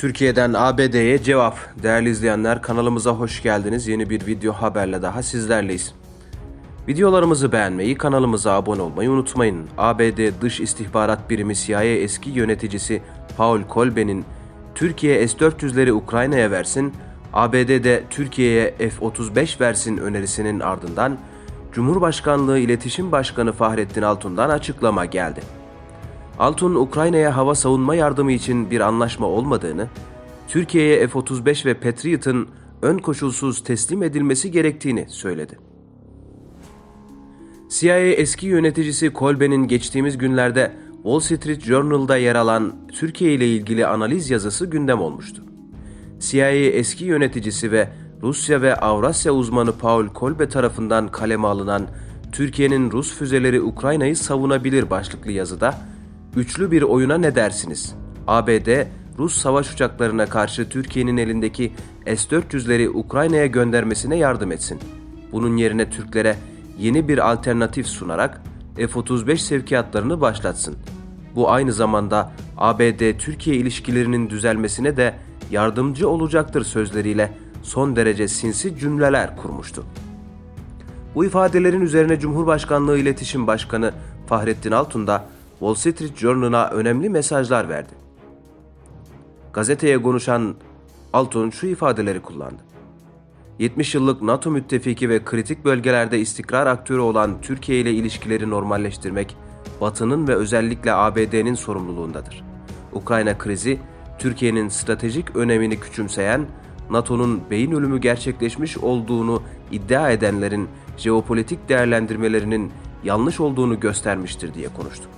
Türkiye'den ABD'ye cevap. Değerli izleyenler kanalımıza hoş geldiniz. Yeni bir video haberle daha sizlerleyiz. Videolarımızı beğenmeyi, kanalımıza abone olmayı unutmayın. ABD Dış İstihbarat Birimi CIA eski yöneticisi Paul Kolbe'nin Türkiye S-400'leri Ukrayna'ya versin, ABD'de Türkiye'ye F-35 versin önerisinin ardından Cumhurbaşkanlığı İletişim Başkanı Fahrettin Altun'dan açıklama geldi. Altun, Ukrayna'ya hava savunma yardımı için bir anlaşma olmadığını, Türkiye'ye F-35 ve Patriot'ın ön koşulsuz teslim edilmesi gerektiğini söyledi. CIA eski yöneticisi Kolbe'nin geçtiğimiz günlerde Wall Street Journal'da yer alan Türkiye ile ilgili analiz yazısı gündem olmuştu. CIA eski yöneticisi ve Rusya ve Avrasya uzmanı Paul Kolbe tarafından kaleme alınan Türkiye'nin Rus füzeleri Ukrayna'yı savunabilir başlıklı yazıda üçlü bir oyuna ne dersiniz? ABD, Rus savaş uçaklarına karşı Türkiye'nin elindeki S-400'leri Ukrayna'ya göndermesine yardım etsin. Bunun yerine Türklere yeni bir alternatif sunarak F-35 sevkiyatlarını başlatsın. Bu aynı zamanda ABD-Türkiye ilişkilerinin düzelmesine de yardımcı olacaktır sözleriyle son derece sinsi cümleler kurmuştu. Bu ifadelerin üzerine Cumhurbaşkanlığı İletişim Başkanı Fahrettin Altun da Wall Street Journal'a önemli mesajlar verdi. Gazeteye konuşan Altun şu ifadeleri kullandı. 70 yıllık NATO müttefiki ve kritik bölgelerde istikrar aktörü olan Türkiye ile ilişkileri normalleştirmek, Batı'nın ve özellikle ABD'nin sorumluluğundadır. Ukrayna krizi, Türkiye'nin stratejik önemini küçümseyen, NATO'nun beyin ölümü gerçekleşmiş olduğunu iddia edenlerin jeopolitik değerlendirmelerinin yanlış olduğunu göstermiştir diye konuştu.